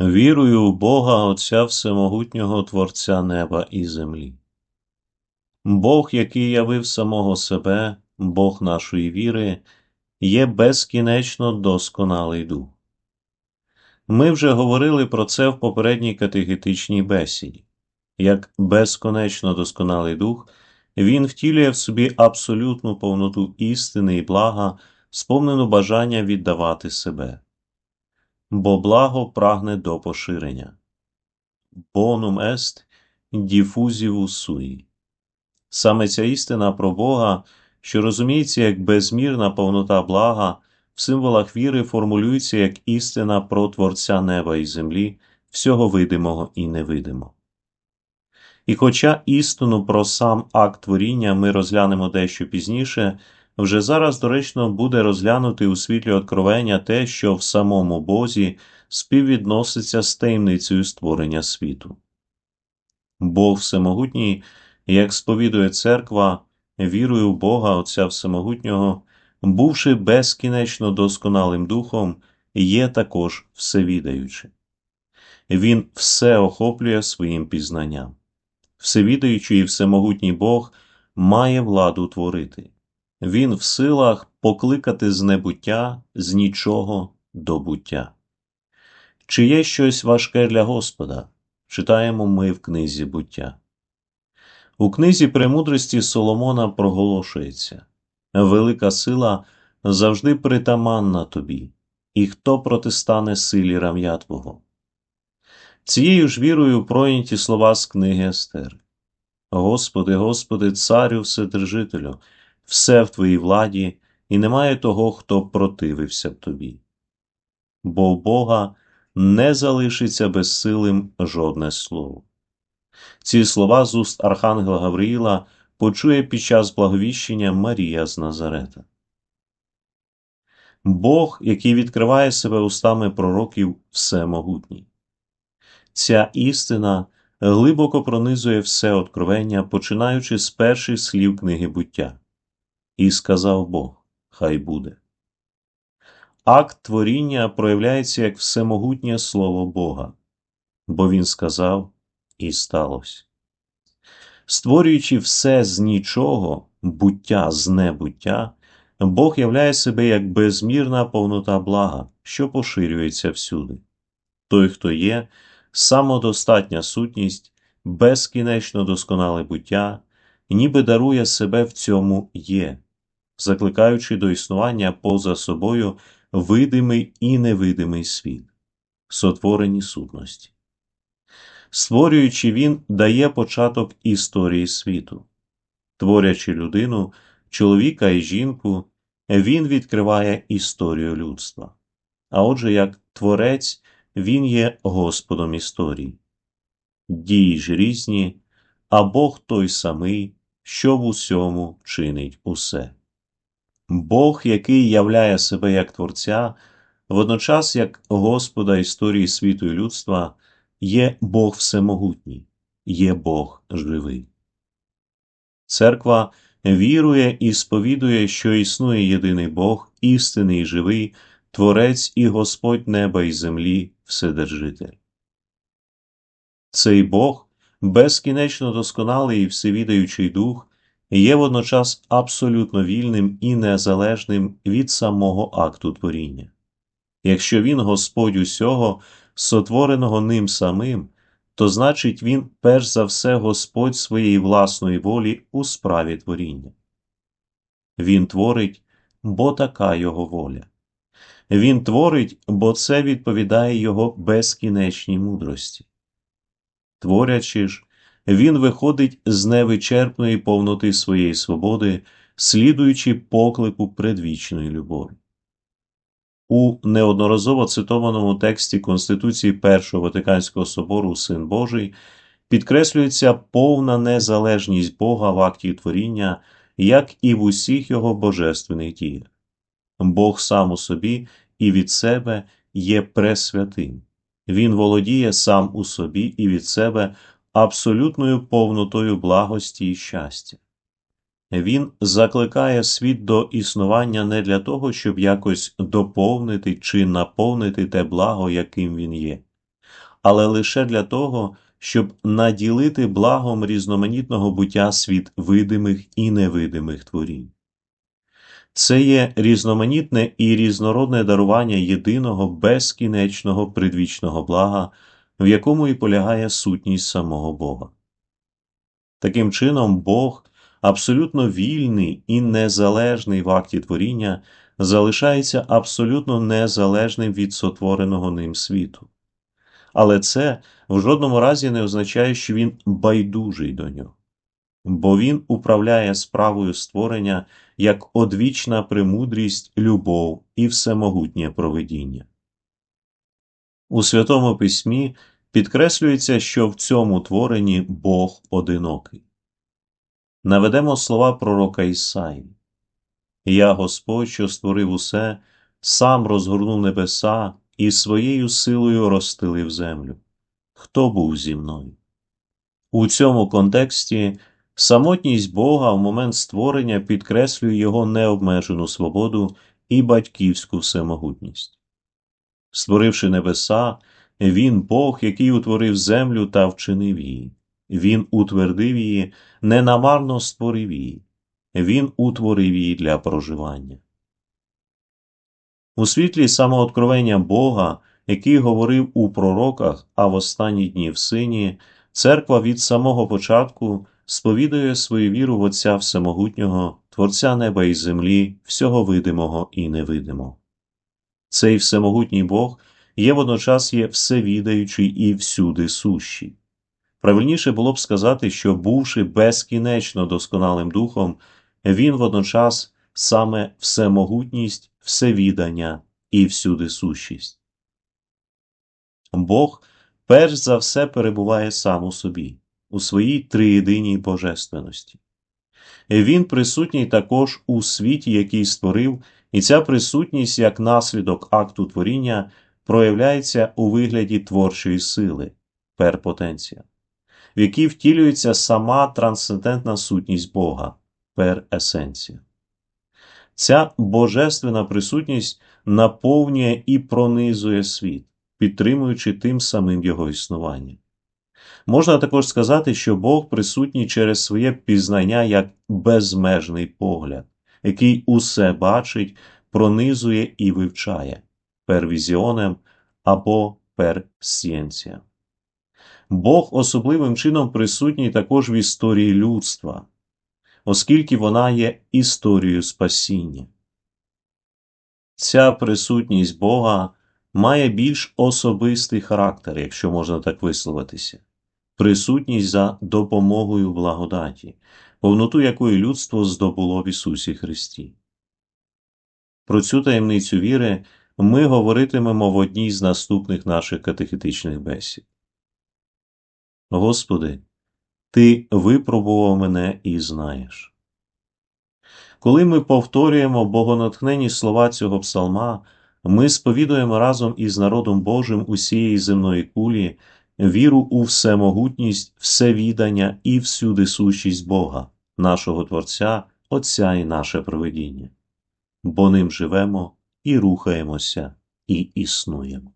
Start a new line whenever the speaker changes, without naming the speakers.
Вірую в Бога Отця Всемогутнього Творця неба і землі. Бог, який явив самого себе, Бог нашої віри, є безкінечно досконалий дух. Ми вже говорили про це в попередній катехетичній бесіді. Як безконечно досконалий дух, він втілює в собі абсолютну повноту істини і блага, сповнену бажання віддавати себе бо благо прагне до поширення. Bonum est diffusivus sui. Саме ця істина про Бога, що розуміється як безмірна повнота блага, в символах віри формулюється як істина про Творця неба і землі, всього видимого і невидимого. І хоча істину про сам акт творіння ми розглянемо дещо пізніше, вже зараз доречно буде розглянути у світлі откровення те, що в самому Бозі співвідноситься з таємницею створення світу. Бог Всемогутній, як сповідує церква, вірою в Бога Отця Всемогутнього, бувши безкінечно досконалим духом, є також всевідаючи. Він все охоплює своїм пізнанням. Всевідаючий і всемогутній Бог має владу творити. Він в силах покликати з небуття, з нічого до буття. Чи є щось важке для Господа? Читаємо ми в книзі буття. У книзі премудрості Соломона проголошується Велика сила завжди притаманна тобі, і хто протистане силі рам'я Твого. Цією ж вірою пройняті слова з книги Естер. Господи, Господи, Царю Вседержителю, все в твоїй владі, і немає того, хто противився б тобі. Бо в Бога не залишиться безсилим жодне слово. Ці слова з уст Архангела Гавриїла почує під час благовіщення Марія з Назарета. Бог, який відкриває себе устами пророків всемогутній. Ця істина глибоко пронизує все откровення, починаючи з перших слів книги буття. І сказав Бог, хай буде. Акт творіння проявляється як всемогутнє Слово Бога, бо Він сказав і сталося. Створюючи все з нічого, буття з небуття, Бог являє себе як безмірна повнота блага, що поширюється всюди. Той, хто є, самодостатня сутність, безкінечно досконале буття, ніби дарує себе в цьому є закликаючи до існування поза собою видимий і невидимий світ, сотворені сутності. Створюючи він дає початок історії світу, творячи людину, чоловіка і жінку, він відкриває історію людства. А отже, як творець, він є Господом історії. Дії ж різні, а Бог той самий, що в усьому чинить усе. Бог, який являє себе як Творця, водночас як Господа історії світу і людства, є Бог Всемогутній, є Бог живий. Церква вірує і сповідує, що існує єдиний Бог, істинний і живий, Творець і Господь неба і землі, Вседержитель. Цей Бог безкінечно досконалий і всевідаючий дух є водночас абсолютно вільним і незалежним від самого акту творіння. Якщо він Господь усього, сотвореного ним самим, то значить він перш за все Господь своєї власної волі у справі творіння. Він творить, бо така його воля. Він творить, бо це відповідає його безкінечній мудрості. Творячи ж, він виходить з невичерпної повноти своєї свободи, слідуючи поклику предвічної любові. У неодноразово цитованому тексті Конституції Першого Ватиканського собору Син Божий підкреслюється повна незалежність Бога в акті творіння, як і в усіх його божественних діях. Бог сам у собі і від себе є пресвятим. Він володіє сам у собі і від себе абсолютною повнотою благості і щастя. Він закликає світ до існування не для того, щоб якось доповнити чи наповнити те благо, яким він є, але лише для того, щоб наділити благом різноманітного буття світ видимих і невидимих творінь. Це є різноманітне і різнородне дарування єдиного безкінечного предвічного блага, в якому і полягає сутність самого Бога. Таким чином, Бог, абсолютно вільний і незалежний в акті творіння, залишається абсолютно незалежним від сотвореного ним світу. Але це в жодному разі не означає, що він байдужий до нього, бо він управляє справою створення як одвічна премудрість, любов і всемогутнє провидіння. У Святому Письмі підкреслюється, що в цьому творенні Бог одинокий. Наведемо слова пророка Ісаї. Я Господь, що створив усе, сам розгорнув небеса і своєю силою розстелив землю. Хто був зі мною? У цьому контексті самотність Бога в момент створення підкреслює його необмежену свободу і батьківську всемогутність. Створивши небеса, він Бог, який утворив землю та вчинив її. Він утвердив її, ненамарно створив її. Він утворив її для проживання. У світлі самооткровення Бога, який говорив у пророках, а в останні дні в Сині, церква від самого початку сповідує свою віру в Отця Всемогутнього, Творця неба і землі, всього видимого і невидимого. Цей всемогутній Бог є водночас є всевідаючий і всюди сущий. Правильніше було б сказати, що, бувши безкінечно досконалим духом, він водночас саме всемогутність, всевідання і всюди сущість. Бог перш за все перебуває сам у собі, у своїй триєдиній божественності. Він присутній також у світі, який створив, і ця присутність як наслідок акту творіння проявляється у вигляді творчої сили, перпотенція, в якій втілюється сама трансцендентна сутність Бога, пересенція. Ця божественна присутність наповнює і пронизує світ, підтримуючи тим самим його існування. Можна також сказати, що Бог присутній через своє пізнання як безмежний погляд, який усе бачить, пронизує і вивчає первізіонем або персієнція. Бог особливим чином присутній також в історії людства, оскільки вона є історією спасіння. Ця присутність Бога має більш особистий характер, якщо можна так висловитися, присутність за допомогою благодаті, повноту якої людство здобуло в Ісусі Христі. Про цю таємницю віри ми говоритимемо в одній з наступних наших катехетичних бесід. Господи, Ти випробував мене і знаєш. Коли ми повторюємо богонатхнені слова цього псалма, ми сповідуємо разом із народом Божим усієї земної кулі віру у всемогутність, всевідання і всюди сущість Бога, нашого Творця, Отця і наше провидіння, бо ним живемо і рухаємося, і існуємо.